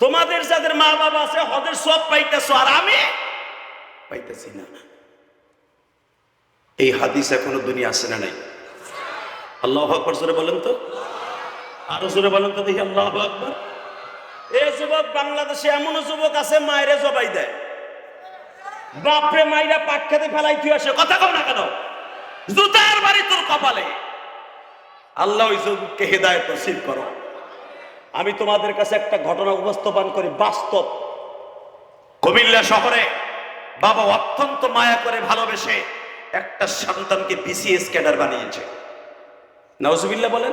তোমাদের যাদের মা বাবা আছে হদের সব পাইতেছো, আর আমি পাইতেছি না। এই হাদিস এখনও দুনিয়া আসে না নাই? আল্লাহ আকবর, জোরে বলেন তো। আরও জোরে বলেন তো দেখি, আল্লাহ আকবর। এ যুবক, বাংলাদেশে এমন যুবক আছে, মায়েরে জবাই দেয়। বাপরে, মাইরা পাট খেতে ফেলাই তুই আসে। কথা কম না কেন? জুতার বাড়ি তোর কপালে। আল্লাহ ওই যুবককে হেদায়ত নসিব করো। আমি তোমাদের কাছে একটা ঘটনা উপস্থাপন করি বাস্তব। কুমিল্লা শহরে বাবা অত্যন্ত মায়া করে ভালোবেসে একটা সন্তানকে বিসিএস ক্যাডার বানিয়েছে। নাউজুবিল্লাহ বলেন।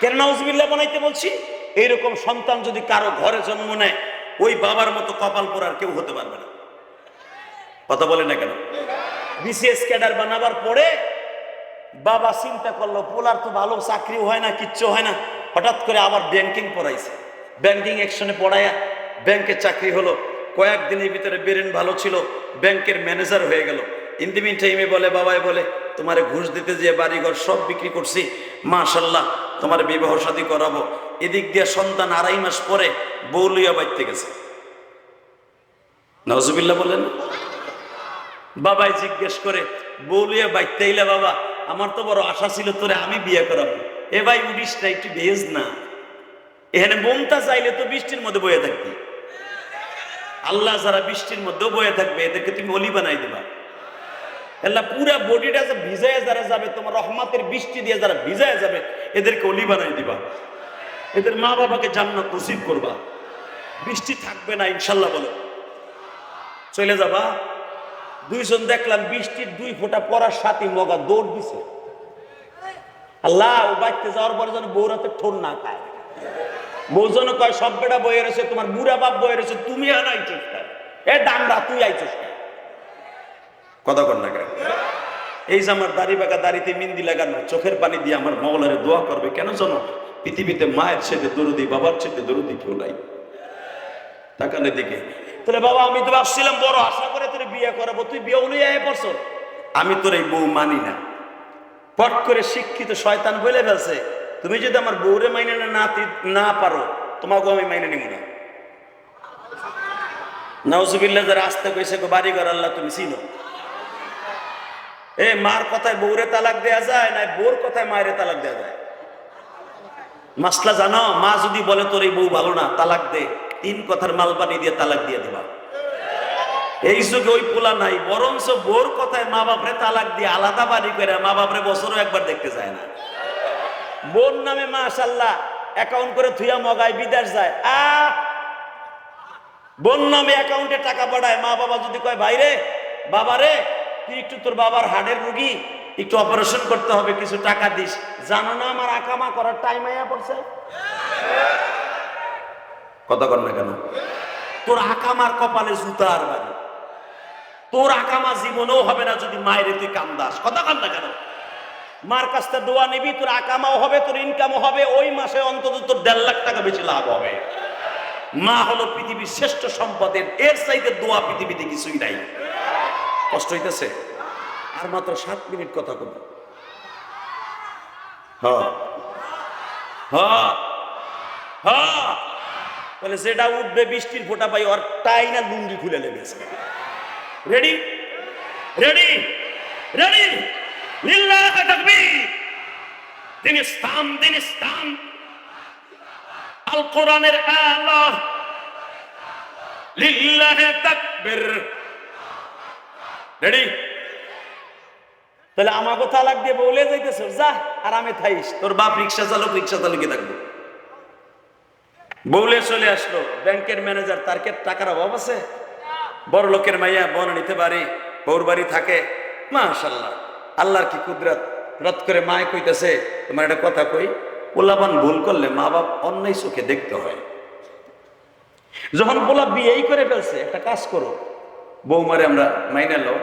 কেন নাউজুবিল্লাহ বানাইতে বলছি? এইরকম সন্তান যদি কারও ঘরে জন্ম নেয়, ওই বাবার মতো কপাল পরার কেউ হতে পারবে না। কথা বলে না কেন? বিসিএস ক্যাডার বানাবার পরে বাবা চিন্তা করল, পোলার তো ভালো চাকরিও হয় না, কিচ্ছু হয় না। হঠাৎ করে আবার ব্যাংকিং পড়াইছে। ব্যাংকিং একশনে পড়াইয়া ব্যাংকে চাকরি হলো। কয়েকদিনের ভিতরে বেরেন ভালো ছিল, ব্যাংকের ম্যানেজার হয়ে গেল। ইন্দিমিন টাইমে বলে, বাবাই বলে, তোমারে ঘুষ দিতে যে বাড়িঘর সব বিক্রি করছি মাশাল্লাহ তোমার বিবাহ শাদী করাবো। এদিক দিয়ে সন্তান আড়াই মাস পরে বৌলিয়া বাইতে গেছে। নজবিল্লা বলেন বাবাই জিজ্ঞেস করে বাইতে আইলা বাবা, আমার তো বড় আশা ছিল তোরে আমি বিয়ে করাবো। এ ভাই উড়িস না একটু ভেজ না। এখানে বোমটা চাইলে তো বৃষ্টির মধ্যে বয়ে থাকবি। আল্লাহ যারা বৃষ্টির মধ্যেও বয়ে থাকবে, এদেরকে তুমি অলি বানাই দেবা। আল্লাহ, পুরা বডিটা যে ভিজায় যারা যাবে, তোমার রহমাতের বৃষ্টি দিয়ে যারা ভিজায় যাবে, এদেরকে অলি বানাই দিবা। এদের মা বাবাকে জান্নাত নসিব করবা। বৃষ্টি থাকবে না, ইনশাল্লাহ বলো। চলে যাবা। দুইজন দেখলাম বৃষ্টির দুই ফোঁটা পড়ার সাথে মগা দৌড় দিছে। আল্লাহ ও বাড়তে যাওয়ার পরে যেন বৌরাতে ঠোন না খায়। বৌজন কয় সব বেটা বয়ে রয়েছে তোমার বুড়া বাপ বয়ে রয়েছে তুমি আর আইছিস এ ডামরা তুই আইছিস? কথা কর না এই যে আমার দাড়ি বাঁকা দাড়িতে মিন্দি লাগানো চোখের পানি দিয়ে আমার মগলারে দোয়া করবে কেন জানো? পৃথিবীতে মায়ের ছেলে দরদি বাবার ছেলে দরদি কেউ নাই। তাকানের দিকে তাহলে বাবা আমি তো ভাবছিলাম বড় আশা করে তোর বিয়ে করাবো তুই বিয়ে অনুযায়ী আয় পড়ছ? আমি তোর এই বউ মানি না। পট করে শিক্ষিত শয়তান বলে ফেলছে, তুমি যদি আমার বউরে মাইনে না না পারো, তোমাকেও আমি মাইনে নিব না। নওজুবিল্লাহ যারা আসতে কইছে, গো বাড়ি ঘর আল্লাহ তুমি চিনো। এ, মার কথায় বউরে তালাক দেয়া যায় না বউর কথায় মায়ের তালাক দেয়া যায়? মাসলা জানো, মা যদি বলে, তোর এই বউ ভালো না, তালাক দে। তিন কথার মালবানি দিয়ে তালাক দিয়ে দিবা। এই যুগে ওই পোলা নাই, বরঞ্চ বোর কথায় মা বাপরে তালাক দিয়ে আলাদা বাড়ি করে মা বাপরে বছরও একবার দেখতে যায় না। বোন নামে মাশাল্লাহ অ্যাকাউন্ট করে থুয়া মগায় বিদেশ যায়। আ বোন নামে অ্যাকাউন্টে টাকা পাঠায়, মা বাবা যদি কয় ভাই রে বাবা রে তুই একটু তোর বাবার হার্টের রুগী, একটু অপারেশন করতে হবে, কিছু টাকা দিস। জানো না আমার আকামা করার টাইম আইয়া পড়ছে? কথা কর না কেন? তোর আকামার কপালে জুতার বাড়ি। তোর আকামা জীবনেও হবে না যদি মায়ের তুই কান্দাস। কথা না কেন? মার কাছ থেকে দোয়া নিবি, তোর আকামাও হবে, তোর ইনকামও হবে, ওই মাসে অন্তত তোর দেড় লাখ টাকা বেশি লাভ হবে। মা হলো পৃথিবীর শ্রেষ্ঠ সম্পদের, এর চাইতে দোয়া পৃথিবীতে কিছুই নাই। কষ্ট হইতেছে? আর মাত্র সাত মিনিট কথা কব। তাহলে যেটা উঠবে বৃষ্টির ফোঁটা পাই, ওর টাই না লুঙ্গি খুলে লেগেছে রেডি রেডি রেডি লিল্লাহ তাকবীর দিন ইসলাম দিন ইসলাম আল কোরআনের আল্লাহ লিল্লাহ তাকবীর রেডি তাহলে আমাকে তালাক দিয়ে বলে যাইতেছ, যা, আরামে থাইস তোর বাপ রিক্সা চালক রিক্সা চালকই থাকব। বউলে চলে আসলো, ব্যাংকের ম্যানেজার, তার কে টাকার অভাব আছে? বড় লোকের মাইয়া বন নিতে পারি, বউর বাড়ি থাকে। মাশাল্লাহ আল্লাহর কি কুদরত? রত করে মায় কইতেছে, তোমার একটা কথা কই? পোলাপান ভুল করলে মা বাপ অন্যায় চোখে দেখতে হয়। যখন পোলা বিয়েই করে ফেলছে, একটা কাজ করো। বৌমারে আমরা মাইনে লো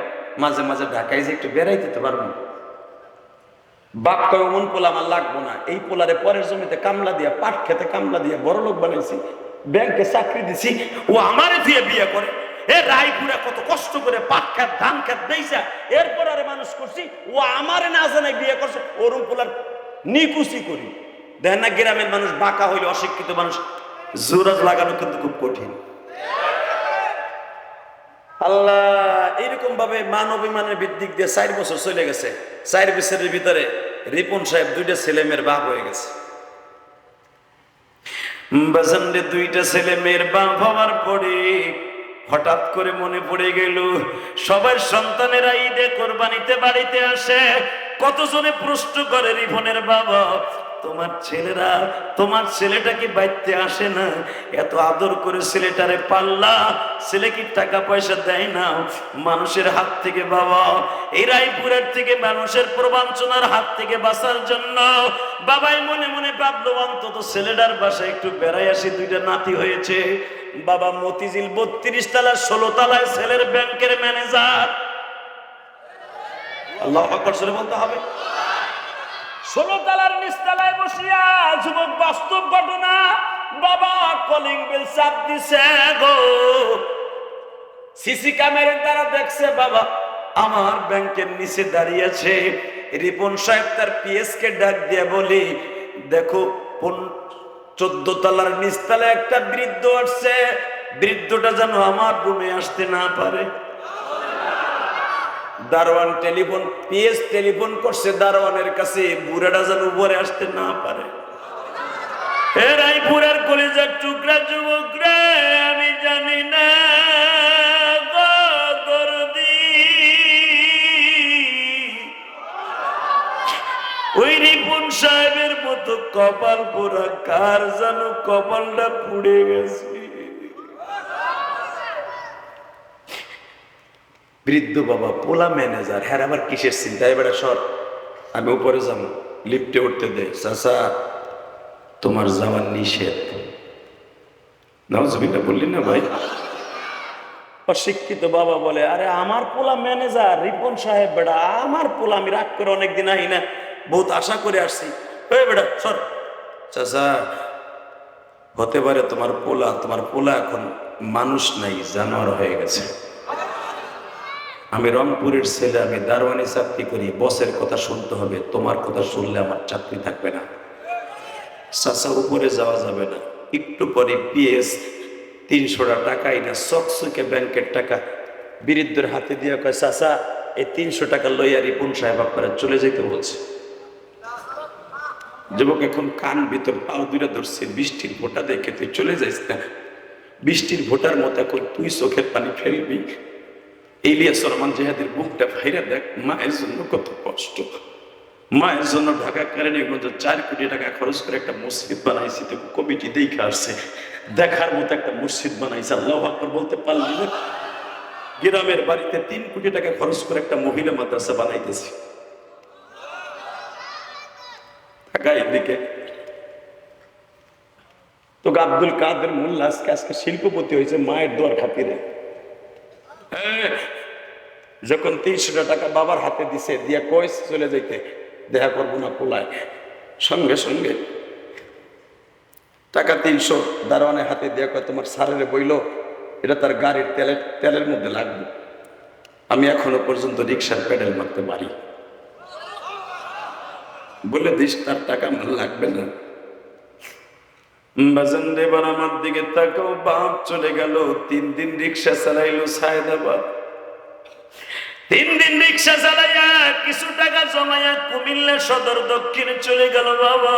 মাঝে মাঝে ঢাকায় যে একটু বেড়াই দিতে পারব। বাপ কয়, অমন পোলা আমার লাগবো না। এই পোলারে পরের জমিতে কামলা দিয়া, পাট খেতে কামলা দিয়া বড় লোক বানাইছি, ব্যাংকে চাকরি দিছি, ও আমারে দিয়ে বিয়ে করে। এ রায়পুরা কত কষ্ট করে পাট ধান খেত দেইছা এরপর আরে মানুষ করছি, ও আমার না জানাই বিয়ে করছে ওরম পোলার নিকুচি করি। দেখেন না গ্রামের মানুষ, বাঁকা হইলে অশিক্ষিত মানুষ, জোরাজ লাগানো কিন্তু খুব কঠিন। আল্লাহ এইরকম ভাবে মান অভিমানের ভিত্তিক দিয়ে চার বছর চলে গেছে। চার বছরের ভিতরে রিপন সাহেব দুইটা ছেলে মেয়ের বাপ হয়ে গেছে। দুইটা ছেলে মেয়ের বাপ হওয়ার পরে হঠাৎ করে মনে পড়ে গেল, সবার সন্তানেরা ঈদে কোরবানিতে বাড়িতে আসে। কতজনে প্রশ্ন করে রিফনের বাবা, তোমার ছেলেরা, তোমার ছেলেটা কি বাইতে আসে না? এত আদর করে ছেলেটারে পাল্লা, ছেলে কি টাকা পয়সা দেয় না? মানুষের হাত থেকে বাবা, এই রায়পুরের থেকে মানুষের প্রবাঞ্চনার হাত থেকে বাঁচার জন্য বাবাই মনে মনে ভাবলো, অন্তত ছেলেটার বাসায় একটু বেড়াই আসি, দুইটা নাতি হয়েছে। বাবা মতিঝিল বত্রিশ তলা ষোলো তলায় ছেলের ব্যাংকের ম্যানেজার। আল্লাহ আকর্ষণে বলতে হবে। ষোলো তালার বাস্তব ঘটনা, বাবা কলিং দিছে গো। সিসি দেখছে, বাবা আমার ব্যাংকের নিচে দাঁড়িয়ে আছে। রিপন সাহেব তার পিএস কে ডাক দিয়ে বলি, দেখো চোদ্দ তলার নিচতলা একটা বৃদ্ধ আসছে। বৃদ্ধটা যেন আমার রুমে আসতে না পারে। দারোয়ান টেলিফোন, পিএস টেলিফোন করছে দারোয়ানের কাছে, বুড়াটা যেন উপরে আসতে না পারে। এরাই রায়পুরের কলেজের টুকরা যুবক রে আমি জানি না। মতো কপাল পোড়া কার যেন কপালটা পুড়ে গেছে? বৃদ্ধ বাবা, পোলা ম্যানেজার হ্যাঁ আবার কিসের চিন্তা? এবারে সর, আমি উপরে যাব, লিফটে উঠতে দে। চাচা, তোমার যাওয়ার নিষেধ। নজবিটা বললি না ভাই? অশিক্ষিত বাবা বলে, আরে, আমার পোলা ম্যানেজার, রিপন সাহেব বেড়া আমার পোলা আমি রাগ করে অনেকদিন আই না। বহুত আশা করে আসছি। হতে পারে তোমার পোলা তোমার পোলা এখন মানুষ নাই, জানোয়ার হয়ে গেছে। আমি রংপুরের ছেলে, আমি দারোয়ানি চাকরি করি, বসের কথা শুনতে হবে, তোমার কথা শুনলে আমার চাকরি থাকবে না। চাচা, উপরে যাওয়া যাবে না। একটু পরে পিএস, তিনশোটা টাকাই না চকচকে ব্যাংকের টাকা। বিরুদ্ধের হাতে দিয়ে কয়, চাচা, এই তিনশো টাকা লইয়া রিপুন সাহেব আপনারা চলে যেতে বলছে। যুবক এখন কান ভিতর পাও দূরে ধরছে, বৃষ্টির ভোটা দেখে তুই চলে যাইস না। বৃষ্টির ভোটার মতো এখন তুই চোখের পানি ফেলবি। ইলিয়াস রহমান জেহাদের বুকটা ভাইরা দেখ, মায়ের জন্য কত কষ্ট। মায়ের জন্য ঢাকা কারণেগঞ্জ চার কোটি টাকা খরচ করে একটা মসজিদ বানাইছি, তো কমিটি দেখে আসছে। দেখার মতো একটা মসজিদ বানাইছে, আল্লাহ আকবর বলতে পারলি না। গ্রামের বাড়িতে তিন কোটি টাকা খরচ করে একটা মহিলা মাদ্রাসা বানাইতেছি। ঢাকা এদিকে। তো আব্দুল কাদের মোল্লা আজকে আজকে শিল্পপতি হয়েছে, মায়ের দোয়ার খাতিরে। যখন টাকা বাবার হাতে দিছে, দিয়া কইস চলে যাইতে, দেখা করব না পোলায়। সঙ্গে সঙ্গে টাকা তিনশো দারোয়ানের হাতে দিয়া কয়, তোমার সারের বইল, এটা তার গাড়ির তেলের তেলের মধ্যে লাগবে। আমি এখনও পর্যন্ত রিক্সার প্যাডেল মারতে পারি। বলে দিস, তার টাকা আমার লাগবে না। বাজান দেবার আমার দিকে তাকাও, বাপ চলে গেল, তিন দিন রিক্সা চালাইলো সায়দাবাদ। তিন দিন রিক্সা চালাইয়া কিছু টাকা জমাইয়া কুমিল্লা সদর দক্ষিণে চলে গেল বাবা।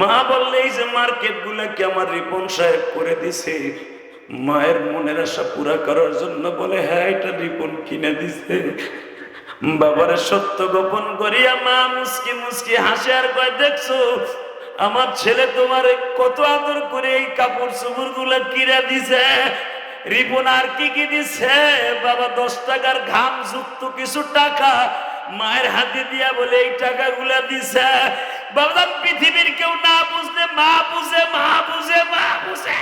মা বললে, এই যে মার্কেট গুলাকে আমার রিপন সাহেব করে দিছে? মায়ের মনের আশা পুরা করার জন্য বলে হ্যাঁ এটা রিপন কিনে দিছে। বাবারে সত্য গোপন করিয়া মা মুসকি মুসকি হাসে আর কয়, দেখছ, আমার ছেলে তোমার কত আদর করে এই কাপড় চুপুরগুলা কিনে দিছে। রিপন আর কি কি দিছে? বাবা দশ টাকার ঘাম যুক্ত কিছু টাকা মায়ের হাতে দিয়া বলে এই টাকা গুলা দিছে। বাবা পৃথিবীর কেউ না বুঝলে মা বুঝে মা বুঝে মা বুঝে।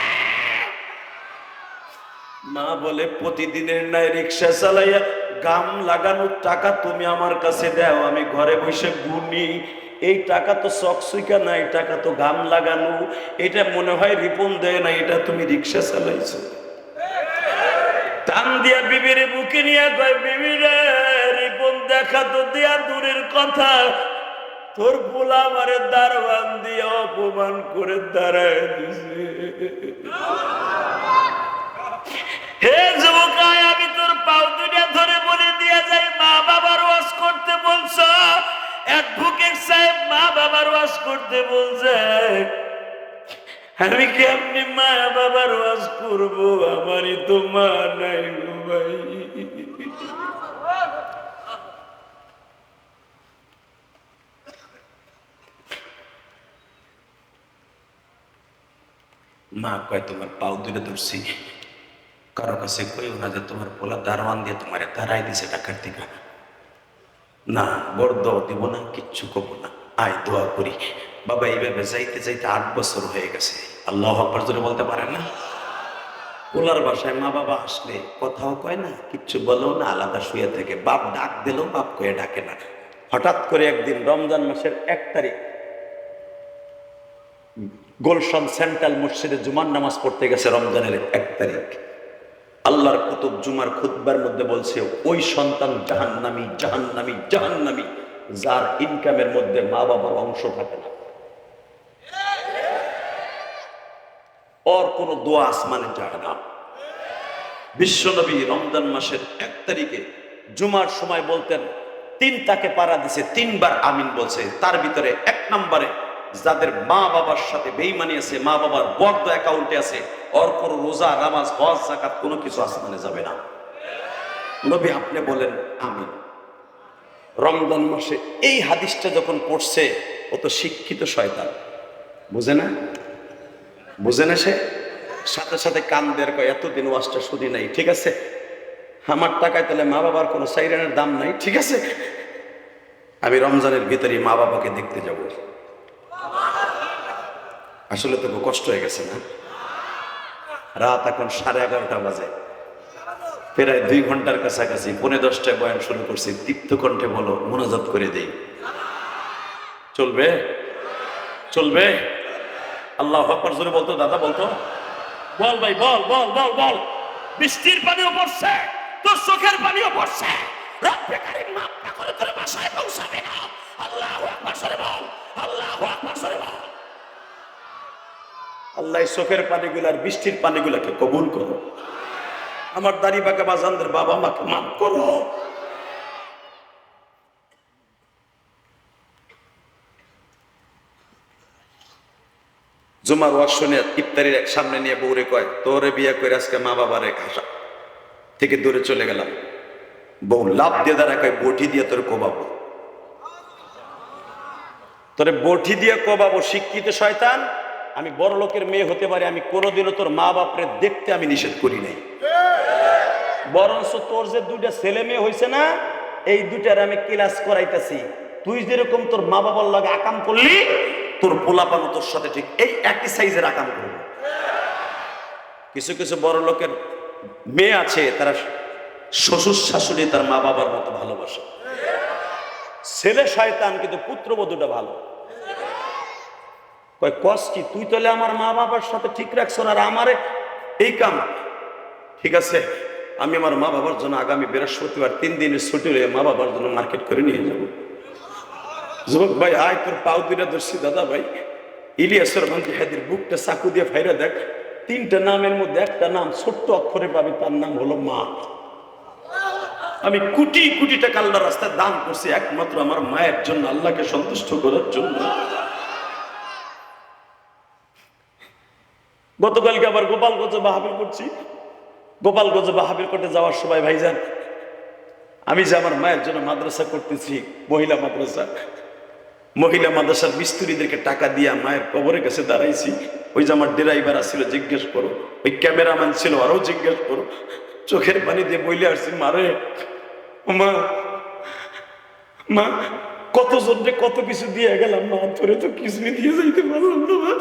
মা বলে, প্রতিদিনের নাই, রিক্সা চালাইয়া গাম লাগানোর টাকা তুমি আমার কাছে দাও, আমি ঘরে বসে গুনি। এই টাকা তো চকচুইকা না, এই টাকা তো গাম লাগানো। এটা মনে হয় রিপন দেয় না, এটা তুমি রিক্সা চালাইছো। টান দিয়া বিবির বুকে নিয়ে কয় বিবিরে রিপন দেখা তো দেয়া দূরের কথা। তোর পোলা আমারে দারওয়ান দিয়ে অপমান করে দাঁড়ায় দিছে। হে যুবকায় বাবার ওয়াজ করতে বলছে, আমি কেমনি মা বাবার ওয়াজ করব? আমারই তো মা নাই গো ভাই। মা কয়, তোমার পাও দুলে ধরছি। কারও কাছে কইও না যে তোমার পোলা দারওয়ান দিয়ে তোমার দাঁড়াই দিছে টাকার দিকা না বড় দিব না, কিচ্ছু কব না। আয়, দোয়া করি। বাবা, এইভাবে যাইতে যাইতে আট বছর হয়ে গেছে। আল্লাহ আকবর জোরে বলতে পারেন না? ওলার বাসায় মা বাবা আসলে কথাও কয় না, কিচ্ছু বলেও না, আলাদা শুয়ে থেকে বাপ ডাক দিলেও বাপ কয়ে ডাকে না। হঠাৎ করে একদিন রমজান মাসের এক তারিখ, গোলশন সেন্ট্রাল মসজিদে জুমার নামাজ পড়তে গেছে রমজানের এক তারিখ। আল্লাহর কুতুব জুমার খুতবার মধ্যে বলছে, ওই সন্তান জাহান্নামি জাহান্নামি জাহান্নামি। যার ইনকামের মধ্যে মা বাবার অংশ থাকে না। ওর কোন দোয়া আসমানে যায় না। বিশ্বনবী রমজান মাসের এক তারিখে জুমার সময় বলতেন, তিন তাকে পাড়া দিছে, তিনবার আমিন বলছে। তার ভিতরে এক নম্বরে যাদের মা বাবার সাথে বেইমানি আছে, মা বাবার বর্দ অ্যাকাউন্টে আছে, ওর কোনো রোজা, নামাজ, হজ জাকাত কোনো কিছু আসমানে যাবে না। নবী আপনি বলেন, আমিন। রমজান মাসে এই হাদিসটা যখন পড়ছে, ও তো শিক্ষিত শয়তান। বুঝে না? বুঝে না সে? সাথে সাথে কান দের কয় এতদিন ওয়াজটা শুনি নাই, ঠিক আছে? আমার টাকায় তাহলে মা বাবার কোনো সাইরেনের দাম নাই, ঠিক আছে? আমি রমজানের ভিতরে মা বাবাকে দেখতে যাব। আসলে তো কষ্ট হয়ে গেছে না? রাত এখন সাড়ে এগারোটা বাজে। প্রায় দুই ঘণ্টার কাছাকাছি পনেরো দশটায় বয়ান শুরু করছি, দীপ্ত কণ্ঠে বলো মোনাজাত করে দেই। চলবে? চলবে? আল্লাহ আকবর, জোরে বলতো, দাদা বলতো? বল ভাই, বল বল বল বল। বৃষ্টির পানিও পড়ছে, তোর চোখের পানিও পড়ছে। করে আল্লাহ চোখের পানিগুলো আর বৃষ্টির পানিগুলোকে কবুল করো। আমার দাড়ি বাঁকা বাজানদের বাবা মাকে মাফ করো। জুমার ওয়াজ শুনে ইফতারির সামনে নিয়ে বউরে কয়, তোরে বিয়ে করে আজকে মা বাবারে হাসা থেকে দূরে চলে গেলাম। বউ লাভ দিয়ে দাঁড়া কয়, বটি দিয়ে তোর কোবাবো। তোরে বটি দিয়ে কোবাবো, শিক্ষিত শয়তান। আমি বড় লোকের মেয়ে হতে পারি, আমি কোনোদিনও তোর মা বাপরে দেখতে আমি নিষেধ করি নাই। বরঞ্চ তোর যে দুইটা ছেলে মেয়ে হয়েছে না, এই দুইটার আমি ক্লাস করাইতেছি। তুই যেরকম তোর মা বাবার লাগে আকাম করলি, তোর পোলাপানো তোর সাথে ঠিক এই একই সাইজের আকাম করবে। কিছু কিছু বড় লোকের মেয়ে আছে, তারা শ্বশুর শাশুড়ি তার মা বাবার মতো ভালোবাসে। ছেলে শয়তান, কিন্তু পুত্রবধূটা ভালো। কয়, কস কি, তুই তাহলে আমার মা বাবার সাথে ঠিক রাখছো না? আর আমারে এই কাম, ঠিক আছে? আমি আমার মা বাবার জন্য আগামী বৃহস্পতিবার তিন দিনের ছুটি হয়ে মা বাবার জন্য মার্কেট করে নিয়ে যাব। যুবক ভাই, আয় তোর পাও দুইটা ধরছি, দাদা ভাই। ইলিয়াসর মন্ত্রী হাদির বুকটা চাকু দিয়ে ফাইরা দেখ। তিনটা নামের মধ্যে একটা নাম ছোট্ট অক্ষরে পাবি, তার নাম হলো মা। আমি কোটি কোটি টাকা আল্লাহ রাস্তায় দান করছি একমাত্র আমার মায়ের জন্য, আল্লাহকে সন্তুষ্ট করার জন্য। গতকালকে আবার গোপালগঞ্জে বাহাবিল করছি। গোপালগঞ্জে বাহাবিল করতে যাওয়ার সময়, ভাইজান, আমি যে আমার মায়ের জন্য মাদ্রাসা করতেছি, মহিলা মাদ্রাসা, মহিলা মাদ্রাসার মিস্ত্রিদেরকে টাকা দিয়ে মায়ের কবরের কাছে দাঁড়াইছি। ওই যে আমার ড্রাইভার আসছিল জিজ্ঞেস করো। ওই ক্যামেরাম্যান ছিল আরও জিজ্ঞেস করো। চোখের পানি দিয়ে বইলে আসছি মারে মা মা কতজনকে কত কিছু দিয়ে গেলাম, মা, তোরে তো কিছুই দিয়ে যাইতে পারলাম না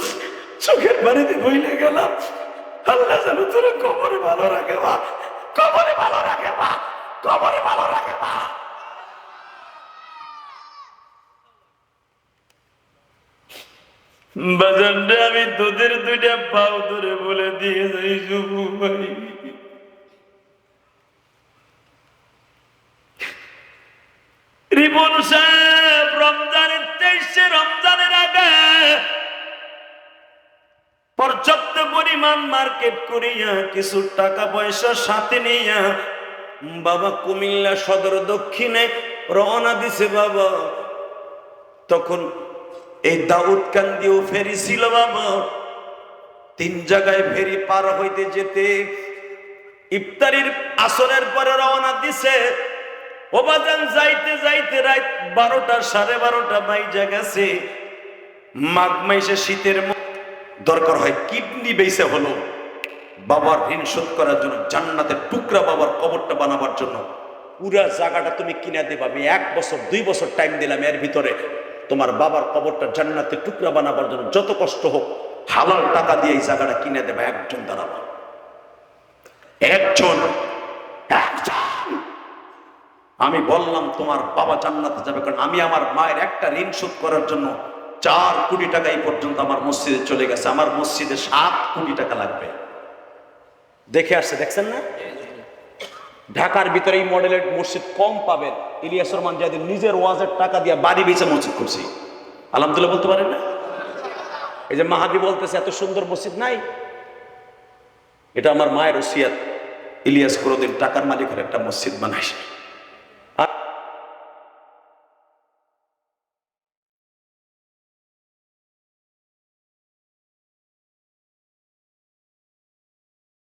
চোখের বাড়িতে বইলে গেলাম। আল্লাহ তোরে কবরে ভালো রাখে কবরে ভালো রাখে কবরে ভালো রাখে, মা। বাজানটা আমি তোদের দুইটা পাও ধরে বলে দিয়ে যাই শুভু ভাই। রিপন সাহেব, রমজানের আসছে রমজানের আগে পর্যাপ্ত পরিমাণ মার্কেট করিয়া কিছু টাকা পয়সা সাথে নিয়া বাবা কুমিল্লা সদর দক্ষিণে রওনা দিছে বাবা। তখন এই দাউদ কান্দিও ফেরি ছিল বাবা। তিন জায়গায় ফেরি পার হইতে যেতে ইফতারির আসরের পরে রওনা দিছে। ওবাজান যাইতে যাইতে রাত বারোটা, সাড়ে বারোটা বাইজা গেছে। মাঘ মাইসে শীতের দরকার হয় কিডনি বেসে হলো। বাবার ঋণ শোধ করার জন্য, জান্নাতের টুকরা বাবার কবরটা বানাবার জন্য। পুরা জায়গাটা তুমি কিনে দেবে। আমি এক বছর, দুই বছর টাইম দিলাম এর ভিতরে। তোমার বাবার কবরটা জান্নাতের টুকরা বানাবার জন্য যত কষ্ট হোক, হালাল টাকা দিয়ে এই জায়গাটা কিনে দেবে একজন দাঁড়াবো একজন। আমি বললাম, তোমার বাবা জান্নাতে যাবে। কারণ আমি আমার মায়ের একটা ঋণ শোধ করার জন্য চার কোটি টাকা এই পর্যন্ত আমার মসজিদে চলে গেছে। আমার মসজিদে সাত কোটি টাকা লাগবে। দেখে আসছে, দেখছেন না? ঢাকার ভিতরে এই মডেলের মসজিদ কম পাবেন। ইলিয়াস রহমান যাদের নিজের ওয়াজের টাকা দিয়ে বাড়ি বেঁচে মসজিদ করছি। আলহামদুলিল্লাহ বলতে পারেন না? এই যে মাহাদি বলতেছে, এত সুন্দর মসজিদ নাই। এটা আমার মায়ের ওসিয়াত। ইলিয়াস কোনোদিন টাকার মালিকের একটা মসজিদ বানাইছে